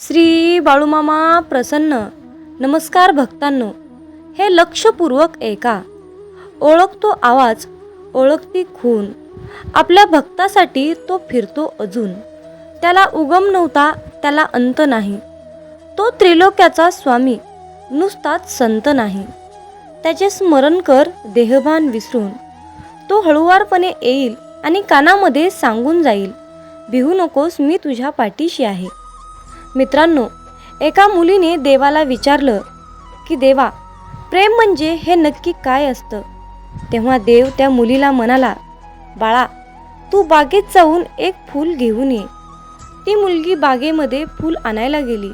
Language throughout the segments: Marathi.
श्री बाळूमामा प्रसन्न. नमस्कार भक्तांनो. हे लक्षपूर्वक ऐका. ओळखतो आवाज ओळखती खून. आपल्या भक्तासाठी तो फिरतो अजून. त्याला उगम नव्हता त्याला अंत नाही. तो त्रिलोक्याचा स्वामी नुसताच संत नाही. त्याचे स्मरण कर देहभान विसरून. तो हळुवारपणे येईल आणि कानामध्ये सांगून जाईल भिवू नकोस मी तुझ्या पाठीशी आहे. मित्रांनो एका मुलीने देवाला विचारलं की देवा प्रेम म्हणजे हे नक्की काय असतं? तेव्हा देव त्या मुलीला म्हणाला बाळा तू बागेत जाऊन एक फूल घेऊन ये. ती मुलगी बागेमध्ये फूल आणायला गेली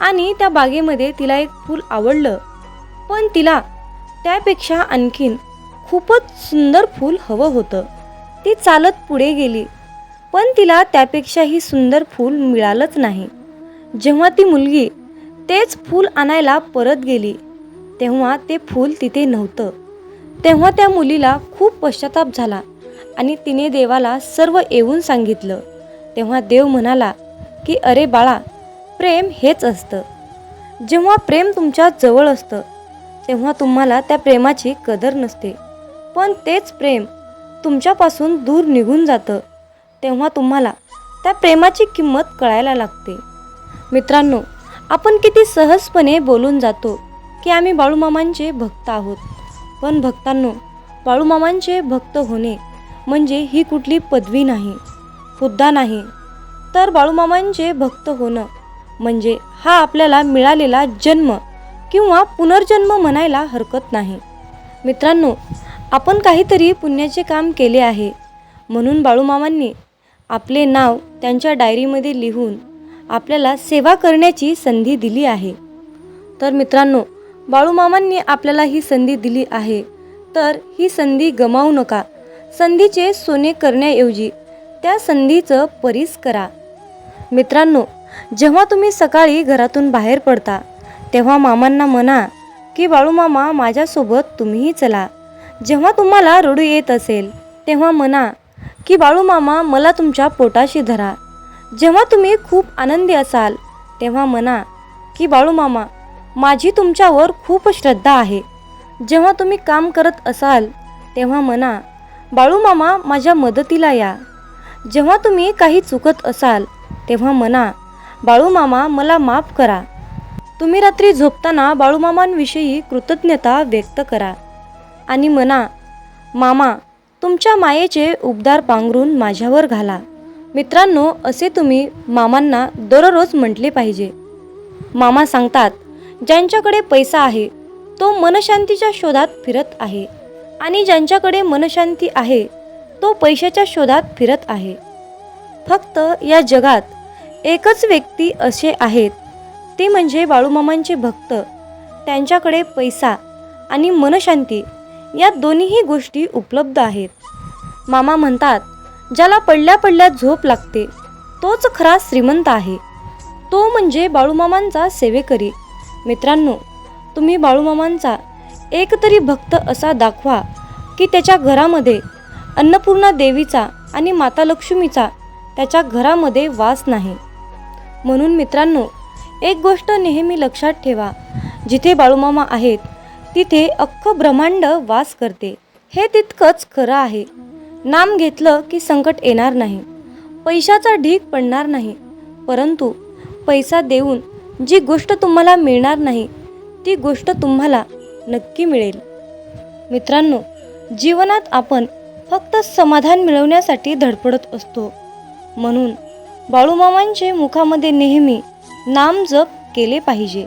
आणि त्या बागेमध्ये तिला एक फूल आवडलं. पण तिला त्यापेक्षा आणखीन खूपच सुंदर फूल हवं होतं. ती चालत पुढे गेली पण तिला त्यापेक्षाही सुंदर फूल मिळालंच नाही. जेव्हा ती मुलगी तेच फूल आणायला परत गेली तेव्हा ते फूल तिथे नव्हतं. तेव्हा त्या मुलीला खूप पश्चाताप झाला आणि तिने देवाला सर्व येऊन सांगितलं. तेव्हा देव म्हणाला की अरे बाळा प्रेम हेच असतं. जेव्हा प्रेम तुमच्या जवळ असतं तेव्हा तुम्हाला त्या प्रेमाची कदर नसते. पण तेच प्रेम तुमच्यापासून दूर निघून जातं तेव्हा तुम्हाला त्या प्रेमाची किंमत कळायला लागते. मित्रांनो आपण किती सहजपणे बोलून जातो की आम्ही बाळूमामांचे भक्त आहोत. पण भक्तांनो बाळूमामांचे भक्त होणे म्हणजे ही कुठली पदवी नाही हुद्दा नाही. तर बाळूमामांचे भक्त होणं म्हणजे हा आपल्याला मिळालेला जन्म किंवा पुनर्जन्म म्हणायला हरकत नाही. मित्रांनो आपण काहीतरी पुण्याचे काम केले आहे. म्हणून बाळूमामांनी आपले नाव त्यांच्या डायरीमध्ये लिहून आपल्याला सेवा करण्याची संधी दिली आहे. तर मित्रांनो बाळूमामांनी आपल्याला ही संधी दिली आहे. तर ही संधी गमावू नका. संधीचे सोने करण्याऐवजी त्या संधीचं परीस करा. मित्रांनो जेव्हा तुम्ही सकाळी घरातून बाहेर पडता तेव्हा मामांना म्हणा की बाळूमामा माझ्यासोबत तुम्हीही चला. जेव्हा तुम्हाला रडू येत असेल तेव्हा म्हणा की बाळूमामा मला तुमच्या पोटाशी धरा. जेव्हा तुम्ही खूप आनंदी असाल तेव्हा म्हणा की बाळूमामा माझी तुमच्यावर खूप श्रद्धा आहे. जेव्हा तुम्ही काम करत असाल तेव्हा म्हणा बाळूमामा माझ्या मदतीला या. जेव्हा तुम्ही काही चुकत असाल तेव्हा म्हणा बाळूमामा मला माफ करा. तुम्ही रात्री झोपताना बाळूमामांविषयी कृतज्ञता व्यक्त करा. आणि म्हणा मामा तुमच्या मायेचे उबदार पांघरून माझ्यावर घाला. मित्रांनो असे तुम्ही मामांना दररोज म्हटले पाहिजे. मामा सांगतात ज्यांच्याकडे पैसा आहे तो मनशांतीच्या शोधात फिरत आहे. आणि ज्यांच्याकडे मनशांती आहे तो पैशाच्या शोधात फिरत आहे. फक्त या जगात एकच व्यक्ती असे आहेत ते म्हणजे बाळूमामांचे भक्त. त्यांच्याकडे पैसा आणि मनशांती या दोन्हीही गोष्टी उपलब्ध आहेत. मामा म्हणतात ज्याला पडल्या पडल्या झोप लागते. तोच खरा श्रीमंत आहे. तो म्हणजे बाळूमामांचा सेवेकरी. मित्रांनो तुम्ही बाळूमामांचा एक तरी भक्त असा दाखवा की त्याच्या घरामध्ये अन्नपूर्णा देवीचा आणि माता लक्ष्मीचा त्याच्या घरामध्ये वास नाही. म्हणून मित्रांनो एक गोष्ट नेहमी लक्षात ठेवा. जिथे बाळूमामा आहेत तिथे अख्खं ब्रह्मांड वास करते. हे तितकंच खरं आहे. नाम घेतलं की संकट येणार नाही. पैशाचा ढीग पडणार नाही. परंतु पैसा देऊन जी गोष्ट तुम्हाला मिळणार नाही ती गोष्ट तुम्हाला नक्की मिळेल. मित्रांनो जीवनात आपण फक्त समाधान मिळवण्यासाठी धडपडत असतो. म्हणून बाळूमामांचे मुखामध्ये नेहमी नाम जप केले पाहिजे.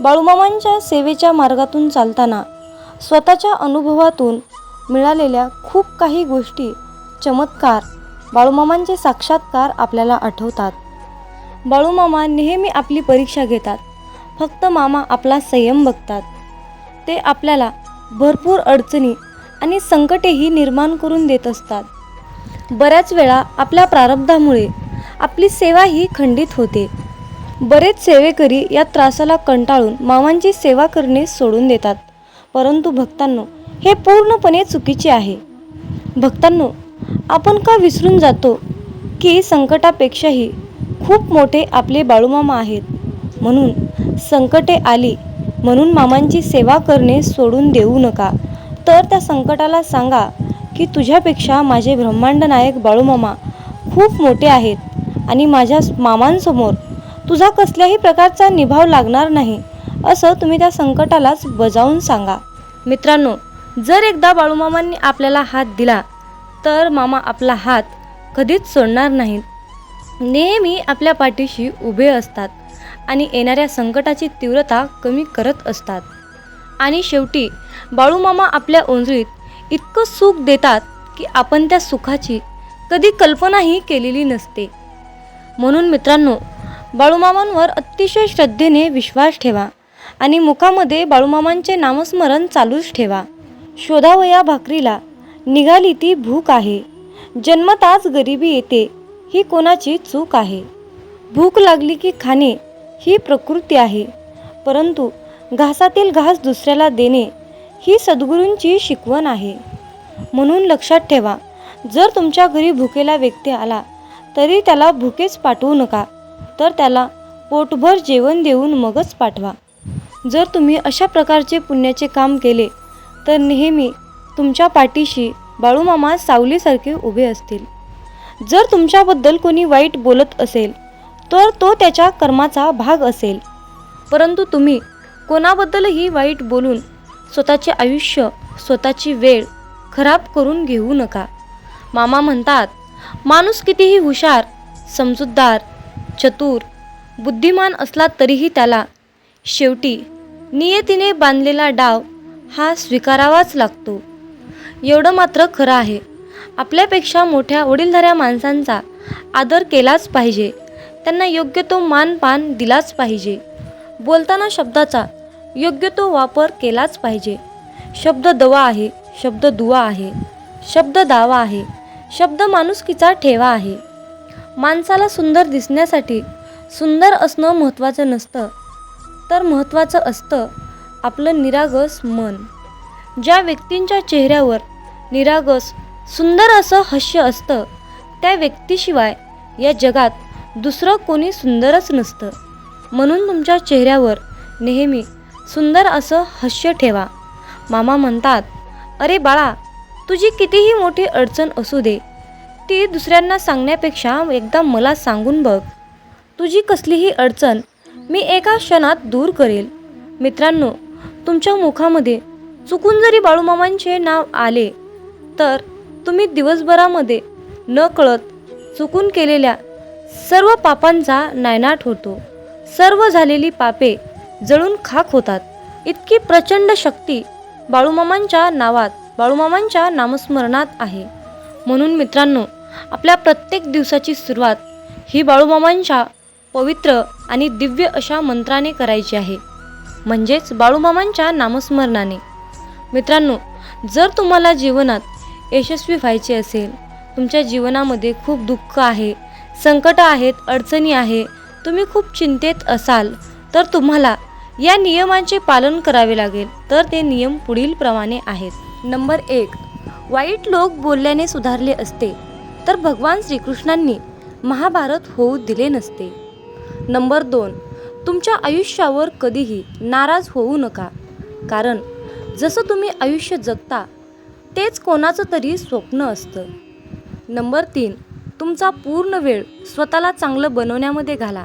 बाळूमामांच्या सेवेच्या मार्गातून चालताना स्वतःच्या अनुभवातून मिळालेल्या खूप काही गोष्टी चमत्कार बाळूमामांचे साक्षात्कार आपल्याला आठवतात. बाळूमामा नेहमी आपली परीक्षा घेतात. फक्त मामा आपला संयम बघतात. ते आपल्याला भरपूर अडचणी आणि संकटेही निर्माण करून देत असतात. बऱ्याच वेळा आपल्या प्रारब्धामुळे आपली सेवाही खंडित होते. बरेच सेवेकरी या त्रासाला कंटाळून मामांची सेवा करणे सोडून देतात. परंतु भक्तांनो हे पूर्णपणे चुकीचे आहे. भक्तांनो आपण का विसरून जातो की संकटापेक्षाही खूप मोठे आपले बाळूमामा आहेत? म्हणून संकटे आली म्हणून मामांची सेवा करणे सोडून देऊ नका. तर त्या संकटाला सांगा की तुझ्यापेक्षा माझे ब्रह्मांड नायक बाळूमामा खूप मोठे आहेत आणि माझ्या मामांसमोर तुझा कसल्याही प्रकारचा निभाव लागणार नाही असं तुम्ही त्या संकटालाच बजावून सांगा. मित्रांनो जर एकदा बाळूमामांनी आपल्याला हात दिला तर मामा आपला हात कधीच सोडणार नाहीत. नेहमी आपल्या पाठीशी उभे असतात आणि येणाऱ्या संकटाची तीव्रता कमी करत असतात. आणि शेवटी बाळूमामा आपल्या ओंजळीत इतकं सुख देतात की आपण त्या सुखाची कधी कल्पनाही केलेली नसते. म्हणून मित्रांनो बाळूमामांवर अतिशय श्रद्धेने विश्वास ठेवा आणि मुखामध्ये बाळूमामांचे नामस्मरण चालूच ठेवा. शोधावया भाकरीला. निघाली ती भूक आहे. जन्मताच गरिबी येते ही कोणाची चूक आहे? भूक लागली की खाणे ही प्रकृती आहे. परंतु घासातील घास दुसऱ्याला देणे ही सद्गुरूंची शिकवण आहे. म्हणून लक्षात ठेवा जर तुमच्या घरी भुकेला व्यक्ती आला तरी त्याला भुकेच पाठवू नका तर त्याला पोटभर जेवण देऊन मगच पाठवा. जर तुम्ही अशा प्रकारचे पुण्याचे काम केले तर नेहमी तुमच्या पाठीशी बाळूमामा सावलीसारखे उभे असतील. जर तुमच्याबद्दल कोणी वाईट बोलत असेल तर तो त्याच्या कर्माचा भाग असेल. परंतु तुम्ही कोणाबद्दलही वाईट बोलून स्वतःचे आयुष्य स्वतःची वेळ खराब करून घेऊ नका. मामा म्हणतात माणूस कितीही हुशार समजूतदार चतुर बुद्धिमान असला तरीही त्याला शेवटी नियतीने बांधलेला डाव हा स्वीकारावाच लागतो. एवढं मात्र खरं आहे. आपल्यापेक्षा मोठ्या वडीलधाऱ्या माणसांचा आदर केलाच पाहिजे. त्यांना योग्य तो मानपान दिलाच पाहिजे. बोलताना शब्दाचा योग्य तो वापर केलाच पाहिजे. शब्द दवा आहे शब्द दुवा आहे शब्द दावा आहे शब्द माणुसकीचा ठेवा आहे. माणसाला सुंदर दिसण्यासाठी सुंदर असणं महत्त्वाचं नसतं. तर महत्त्वाचं असतं आपलं निरागस मन. ज्या व्यक्तींच्या चेहऱ्यावर निरागस सुंदर असं हास्य असतं त्या व्यक्तीशिवाय या जगात दुसरं कोणी सुंदरच नसतं. म्हणून तुमच्या चेहऱ्यावर नेहमी सुंदर असं हास्य ठेवा. मामा म्हणतात अरे बाळा तुझी कितीही मोठी अडचण असू दे. ती दुसऱ्यांना सांगण्यापेक्षा एकदा मला सांगून बघ. तुझी कसलीही अडचण मी एका क्षणात दूर करेल. मित्रांनो तुमच्या मुखामध्ये चुकून जरी बाळूमामांचे नाव आले तर तुम्ही दिवसभरामध्ये न कळत चुकून केलेल्या सर्व पापांचा नायनाट होतो. सर्व झालेली पापे जळून खाक होतात. इतकी प्रचंड शक्ती बाळूमामांच्या नावात बाळूमामांच्या नामस्मरणात आहे. म्हणून मित्रांनो आपल्या प्रत्येक दिवसाची सुरुवात ही बाळूमामांच्या पवित्र आणि दिव्य अशा मंत्राने करायची आहे. म्हणजेच बाळूमामांच्या नामस्मरणाने. मित्रांनो जर तुम्हाला जीवनात यशस्वी व्हायचे असेल तुमच्या जीवनामध्ये खूप दुःख आहे संकट आहेत अडचणी आहे तुम्ही खूप चिंतेत असाल तर तुम्हाला या नियमांचे पालन करावे लागेल. तर ते नियम पुढील प्रमाणे आहेत. नंबर एक वाईट लोक बोलल्याने सुधारले असते तर भगवान श्रीकृष्णांनी महाभारत होऊ दिले नसते. नंबर दोन तुमच्या आयुष्यावर कधीही नाराज होऊ नका. कारण जसं तुम्ही आयुष्य जगता तेच कोणाचं तरी स्वप्न असतं. नंबर तीन तुमचा पूर्ण वेळ स्वतःला चांगलं बनवण्यामध्ये घाला.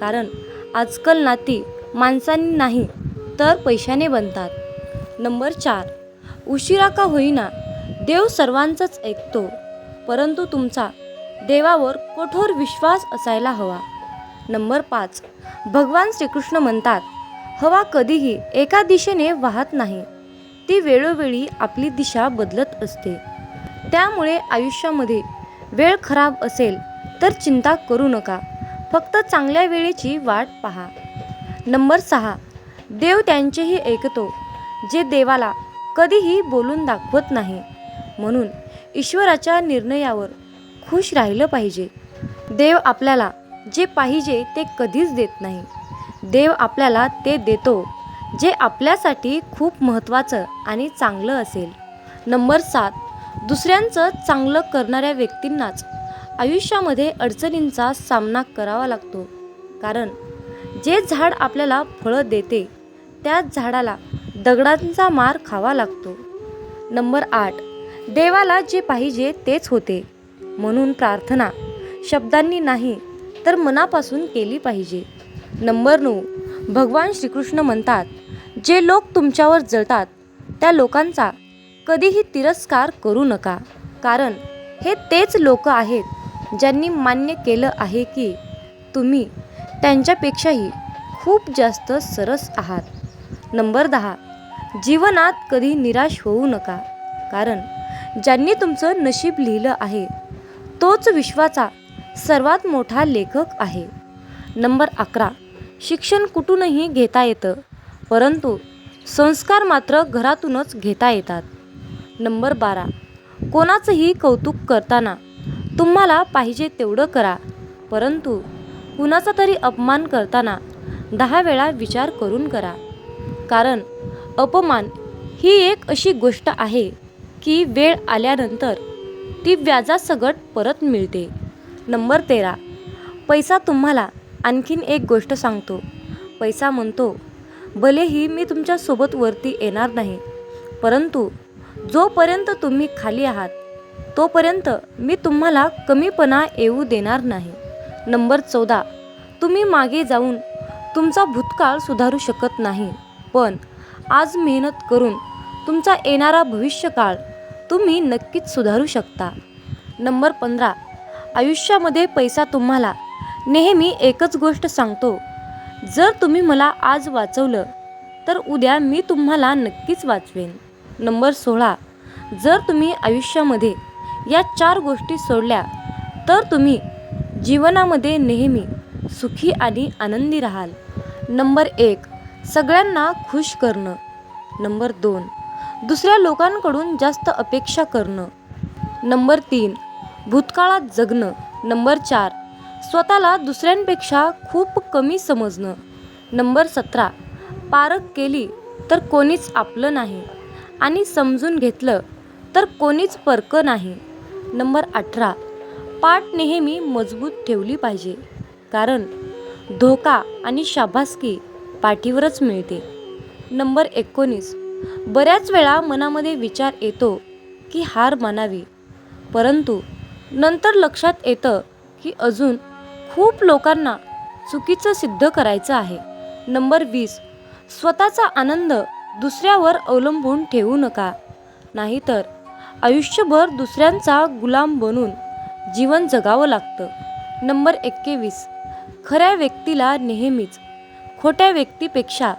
कारण आजकाल नाती माणसांनी नाही तर पैशाने बनतात. नंबर चार उशिरा का होईना देव सर्वांचाच ऐकतो परंतु तुमचा देवावर कठोर विश्वास असायला हवा. नंबर पाच भगवान श्रीकृष्ण म्हणतात हवा कधीही एका दिशेने वाहत नाही. ती वेळोवेळी आपली दिशा बदलत असते. त्यामुळे आयुष्यामध्ये वेळ खराब असेल तर चिंता करू नका. फक्त चांगल्या वेळेची वाट पहा. नंबर सहा देव त्यांचेही ऐकतो जे देवाला कधीही बोलून दाखवत नाही. म्हणून ईश्वराच्या निर्णयावर खुश राहिलं पाहिजे. देव आपल्याला जे पाहिजे ते कधीच देत नाही. देव आपल्याला ते देतो जे आपल्यासाठी खूप महत्त्वाचं आणि चांगलं असेल. नंबर सात. दुसऱ्यांचं चांगलं करणाऱ्या व्यक्तींनाच आयुष्यामध्ये अडचणींचा सामना करावा लागतो. कारण जे झाड आपल्याला फळं देते त्याच झाडाला दगडांचा मार खावा लागतो. नंबर आठ. देवाला जे पाहिजे तेच होते. म्हणून प्रार्थना शब्दांनी नाही तर मनापासून केली पाहिजे. नंबर नऊ भगवान श्रीकृष्ण म्हणतात जे लोक तुमच्यावर जळतात त्या लोकांचा कधीही तिरस्कार करू नका. कारण हे तेच लोक आहेत ज्यांनी मान्य केलं आहे की तुम्ही त्यांच्यापेक्षाही खूप जास्त सरस आहात. नंबर दहा जीवनात कधी निराश होऊ नका. कारण ज्यांनी तुमचं नशीब लिहिलं आहे तोच विश्वाचा सर्वात मोठा लेखक आहे. नंबर अकरा. शिक्षण कुठूनही घेता येतं परंतु संस्कार मात्र घरातूनच घेता येतात. नंबर बारा. कोणाचंही कौतुक करताना तुम्हाला पाहिजे तेवढं करा परंतु कुणाचा तरी अपमान करताना दहा वेळा विचार करून करा. कारण अपमान ही एक अशी गोष्ट आहे की वेळ आल्यानंतर ती व्याजासकट परत मिळते. नंबर तेरा. पैसा तुम्हाला आणखीन एक गोष्ट सांगतो. पैसा म्हणतो भलेही मी तुमच्यासोबत वरती येणार नाही परंतु जोपर्यंत तुम्ही खाली आहात तोपर्यंत मी तुम्हाला कमीपणा येऊ देणार नाही. नंबर चौदा. तुम्ही मागे जाऊन तुमचा भूतकाळ सुधारू शकत नाही पण आज मेहनत करून तुमचा येणारा भविष्यकाळ तुम्ही नक्कीच सुधारू शकता. नंबर पंधरा. आयुष्यामध्ये पैसा तुम्हाला. नेहमी एकच गोष्ट सांगतो. जर तुम्ही मला आज वाचवलं तर उद्या मी तुम्हाला नक्कीच वाचवेन. नंबर सोळा. जर तुम्ही आयुष्यामध्ये या चार गोष्टी सोडल्या तर तुम्ही जीवनामध्ये नेहमी सुखी आणि आनंदी राहाल. नंबर एक. सगळ्यांना खुश करणं. नंबर दोन. दुसऱ्या लोकांकडून जास्त अपेक्षा करणं. नंबर तीन. भूतकाळात जगणं नंबर चार. स्वतःला दुसऱ्यांपेक्षा खूप कमी समजणं. नंबर सतरा. पारख केली तर कोणीच आपलं नाही आणि समजून घेतलं तर कोणीच परकं नाही. नंबर अठरा. पाठ नेहमी मजबूत ठेवली पाहिजे कारण धोका आणि शाबासकी पाठीवरच मिळते. नंबर एकोणीस. बऱ्याच वेळा मनामध्ये विचार येतो की हार मानावी परंतु नंतर लक्षात येतं की अजून खूप लोकांना चुकीचं सिद्ध करायचं आहे. नंबर वीस स्वतःचा आनंद दुसऱ्यावर अवलंबून ठेवू नका. नाहीतर आयुष्यभर दुसऱ्यांचा गुलाम बनून जीवन जगावं लागतं. नंबर एक्केवीस खऱ्या व्यक्तीला नेहमीच खोट्या व्यक्तीपेक्षा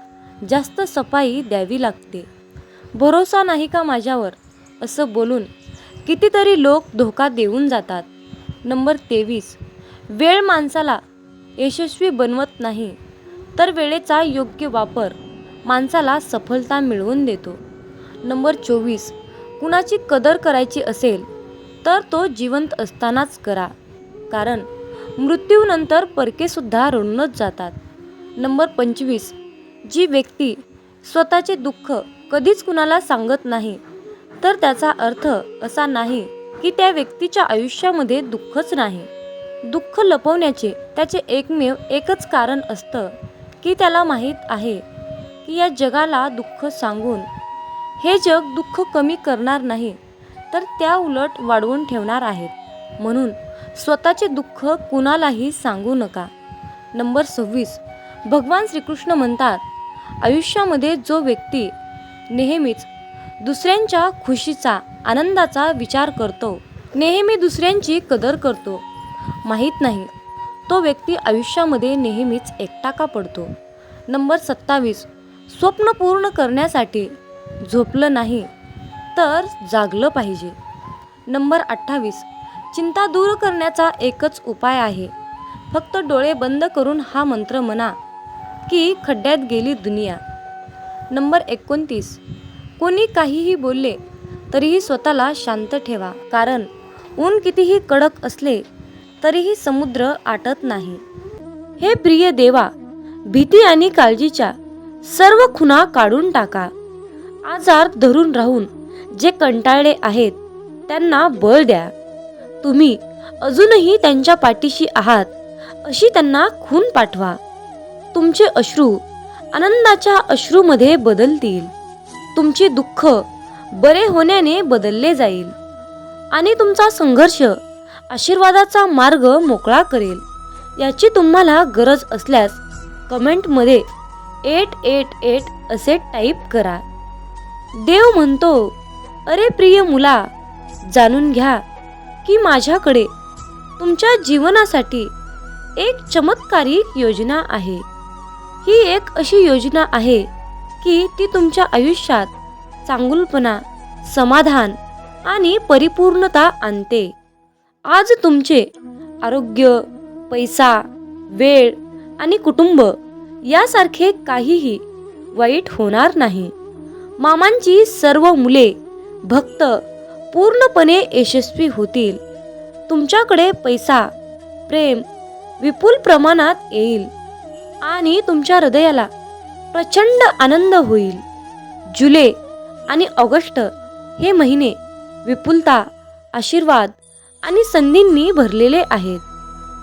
जास्त सफाई द्यावी लागते. भरोसा नाही का माझ्यावर? असं बोलून कितीतरी लोक धोका देऊन जातात. नंबर तेवीस. वेळ माणसाला यशस्वी बनवत नाही तर वेळेचा योग्य वापर माणसाला सफलता मिळवून देतो. नंबर चोवीस. कुणाची कदर करायची असेल तर तो जिवंत असतानाच करा कारण मृत्यूनंतर परकेसुद्धा रडूनच जातात. नंबर पंचवीस. जी व्यक्ती स्वतःचे दुःख कधीच कुणाला सांगत नाही तर त्याचा अर्थ असा नाही की त्या व्यक्तीच्या आयुष्यामध्ये दुःखच नाही. दुःख लपवण्याचे त्याचे एकमेव एकच कारण असतं की त्याला माहीत आहे की या जगाला दुःख सांगून हे जग दुःख कमी करणार नाही तर त्या उलट वाढवून ठेवणार आहेत. म्हणून स्वतःचे दुःख कुणालाही सांगू नका. नंबर सव्वीस. भगवान श्रीकृष्ण म्हणतात आयुष्यामध्ये जो व्यक्ती नेहमीच दुसऱ्यांच्या खुशीचा आनंदाचा विचार करतो. नेहमी दुसऱ्यांची कदर करतो. माहीत नाही. तो व्यक्ती आयुष्यामध्ये नेहमीच एकटा का पडतो. नंबर सत्तावीस. स्वप्न पूर्ण करण्यासाठी झोपलं नाही तर जागलं पाहिजे. नंबर अठ्ठावीस. चिंता दूर करण्याचा एकच उपाय आहे. फक्त डोळे बंद करून हा मंत्र म्हणा की खड्ड्यात गेली दुनिया. नंबर एकोणतीस. कोणी काहीही बोलले तरीही स्वतःला शांत ठेवा. कारण ऊन कितीही कडक असले तरीही समुद्र आटत नाही. हे प्रिय देवा भीती आणि काळजीच्या सर्व खुणा काढून टाका. आजार धरून राहून जे कंटाळले आहेत त्यांना बळ द्या. तुम्ही अजूनही त्यांच्या पाठीशी आहात अशी त्यांना खून पाठवा. तुमचे अश्रू आनंदाच्या अश्रूमध्ये बदलतील. तुमचे दुःख बरे होण्याने बदलले जाईल आणि तुमचा संघर्ष आशीर्वादाचा मार्ग मोकळा करेल याची तुम्हाला गरज असल्यास कमेंटमध्ये एट एट एट असे टाईप करा. देव म्हणतो अरे प्रिय मुला जाणून घ्या की माझ्याकडे तुमच्या जीवनासाठी एक चमत्कारिक योजना आहे. ही एक अशी योजना आहे की ती तुमच्या आयुष्यात चांगुलपणा समाधान आणि परिपूर्णता आणते. आज तुमचे आरोग्य पैसा वेळ आणि कुटुंब यासारखे काहीही वाईट होणार नाही. मामांची सर्व मुले भक्त पूर्णपणे यशस्वी होतील. तुमच्याकडे पैसा प्रेम विपुल प्रमाणात येईल आणि तुमच्या हृदयाला प्रचंड आनंद होईल. जुलै आणि ऑगस्ट हे महिने विपुलता आशीर्वाद आणि संधींनी भरलेले आहेत.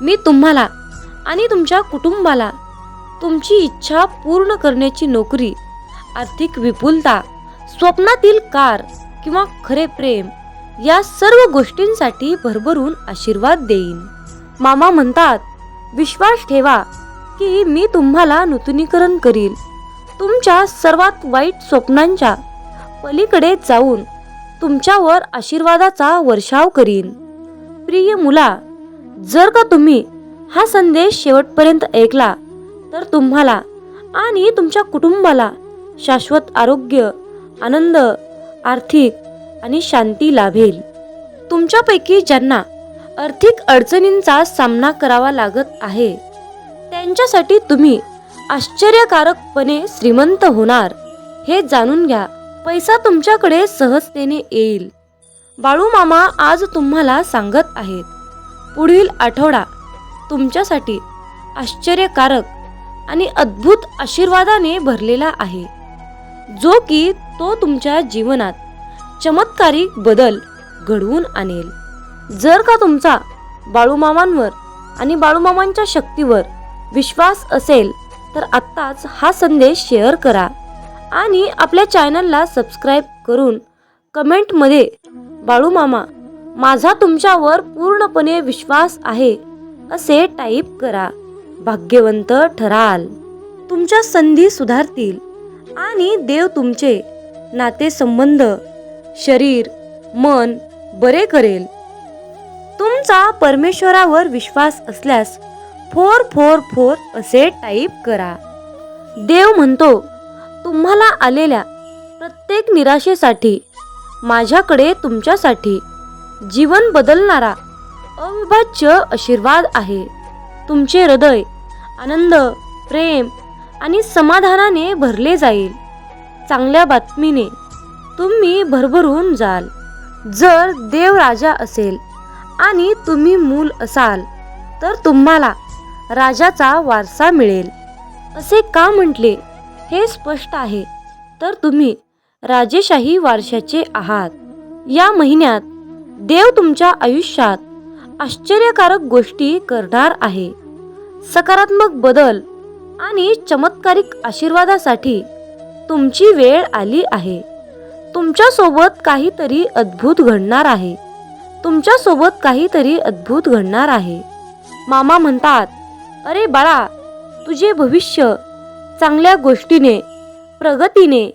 मी तुम्हाला आणि तुमच्या कुटुंबाला तुमची इच्छा पूर्ण करण्याची नोकरी आर्थिक विपुलता स्वप्नातील कार किंवा खरे प्रेम या सर्व गोष्टींसाठी भरभरून आशीर्वाद देईन. मामा म्हणतात विश्वास ठेवा की मी तुम्हाला नूतनीकरण करील. तुमच्या सर्वात वाईट स्वप्नांच्या पलीकडे जाऊन तुमच्यावर आशीर्वादाचा वर्षाव करीन. प्रिय मुला जर का तुम्ही हा संदेश शेवटपर्यंत ऐकला तर तुम्हाला आणि तुमच्या कुटुंबाला शाश्वत आरोग्य आनंद आर्थिक आणि शांती लाभेल. तुमच्यापैकी ज्यांना आर्थिक अडचणींचा सामना करावा लागत आहे त्यांच्यासाठी तुम्ही आश्चर्यकारकपणे श्रीमंत होणार. हे जाणून घ्या पैसा तुमच्याकडे सहजतेने येईल. बाळू मामा आज तुम्हाला सांगत आहेत. पुढील आठवडा तुमच्यासाठी आश्चर्यकारक आणि अद्भुत आशीर्वादाने भरलेला आहे. जो की तो तुमच्या जीवनात चमत्कारिक बदल घडवून आणेल. जर का तुमचा बाळूमामांवर आणि बाळूमामांच्या शक्तीवर विश्वास असेल तर आत्ताच हा संदेश शेअर करा आणि आपल्या चॅनलला सबस्क्राईब करून कमेंटमध्ये बाळूमामा माझा तुमच्यावर पूर्णपणे विश्वास आहे असे टाईप करा. भाग्यवंत ठराल. तुमच्या संधी सुधारतील आणि देव तुमचे नातेसंबंध शरीर मन बरे करेल. तुमचा परमेश्वरावर विश्वास असल्यास फोर फोर फोर असे टाईप करा. देव म्हणतो तुम्हाला आलेल्या प्रत्येक निराशेसाठी माझ्याकडे तुमच्यासाठी जीवन बदलणारा अविभाज्य आशीर्वाद आहे. तुमचे हृदय आनंद प्रेम आणि समाधानाने भरले जाईल. चांगल्या बातमीने तुम्ही भरभरून जाल. जर देव राजा असेल आणि तुम्ही मूल असाल तर तुम्हाला राजाचा वारसा मिळेल. असे का म्हटले? हे स्पष्ट आहे. तर तुम्ही राजेशाही वारशाचे आहात. या महिन्यात देव तुमच्या आयुष्यात आश्चर्यकारक गोष्टी करणार आहे. सकारात्मक बदल आणि चमत्कारिक आशीर्वादासाठी तुमची वेळ आली आहे. तुमच्यासोबत काहीतरी अद्भुत घडणार आहे. तुमच्यासोबत काहीतरी अद्भुत घडणार आहे. मामा म्हणतात अरे बाळा तुझे भविष्य चांगल्या गोष्टीने प्रगतीने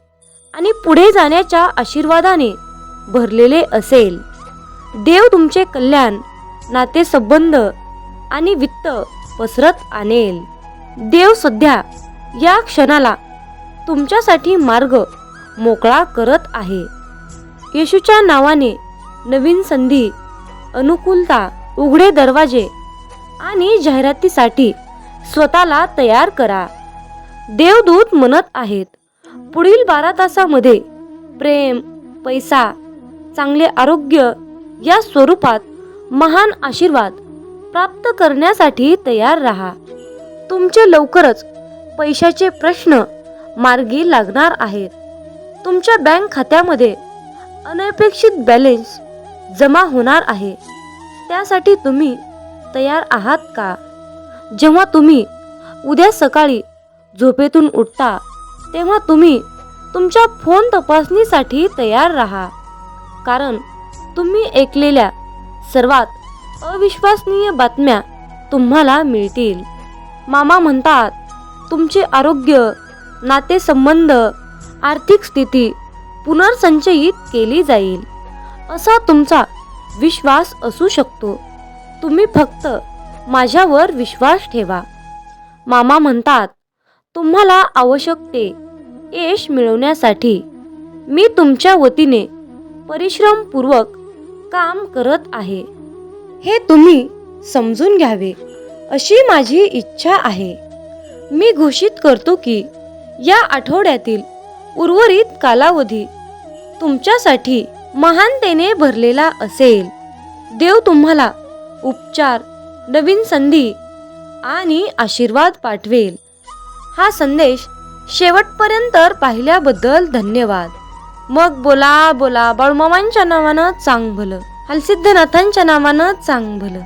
आणि पुढे जाण्याच्या आशीर्वादाने भरलेले असेल. देव तुमचे कल्याण नातेसंबंध आणि वित्त पसरत आणेल. देव सध्या या क्षणाला तुमच्यासाठी मार्ग मोकळा करत आहे. येशूच्या नावाने नवीन संधी अनुकूलता उघडे दरवाजे आणि जाहिरातीसाठी स्वतःला तयार करा. देवदूत म्हणत आहेत पुढील बारा तासामध्ये प्रेम पैसा चांगले आरोग्य या स्वरूपात महान आशीर्वाद प्राप्त करण्यासाठी तयार राहा. तुमचे लवकरच पैशाचे प्रश्न मार्गी लागणार आहेत. तुमच्या बँक खात्यामध्ये अनपेक्षित बॅलेन्स जमा होणार आहे. त्यासाठी तुम्ही तयार आहात का? जेव्हा तुम्ही उद्या सकाळी झोपेतून उठता तेव्हा तुम्ही तुमच्या फोन तपासणीसाठी तयार राहा. कारण तुम्ही ऐकलेल्या सर्वात अविश्वसनीय बातम्या तुम्हाला मिळतील. मामा म्हणतात तुमचे आरोग्य नातेसंबंध आर्थिक स्थिती पुनर्संचयित केली जाईल. असा तुमचा विश्वास असू शकतो. तुम्ही फक्त माझ्यावर विश्वास ठेवा. मामा म्हणतात तुम्हाला आवश्यक ते यश मिळवण्यासाठी मी तुमच्या वतीने परिश्रमपूर्वक काम करत आहे. हे तुम्ही समजून घ्यावे अशी माझी इच्छा आहे. मी घोषित करतो की या आठवड्यातील उर्वरित कालावधी तुमच्यासाठी महानतेने भरलेला असेल. देव तुम्हाला उपचार नवीन संधी आणि आशीर्वाद पाठवेल. हा संदेश शेवटपर्यंत पाहिल्याबद्दल धन्यवाद. मग बोला बोला बाळूमामांच्या नावानं चांग भलं हलसिद्धनाथांच्या नावानं चांग भलं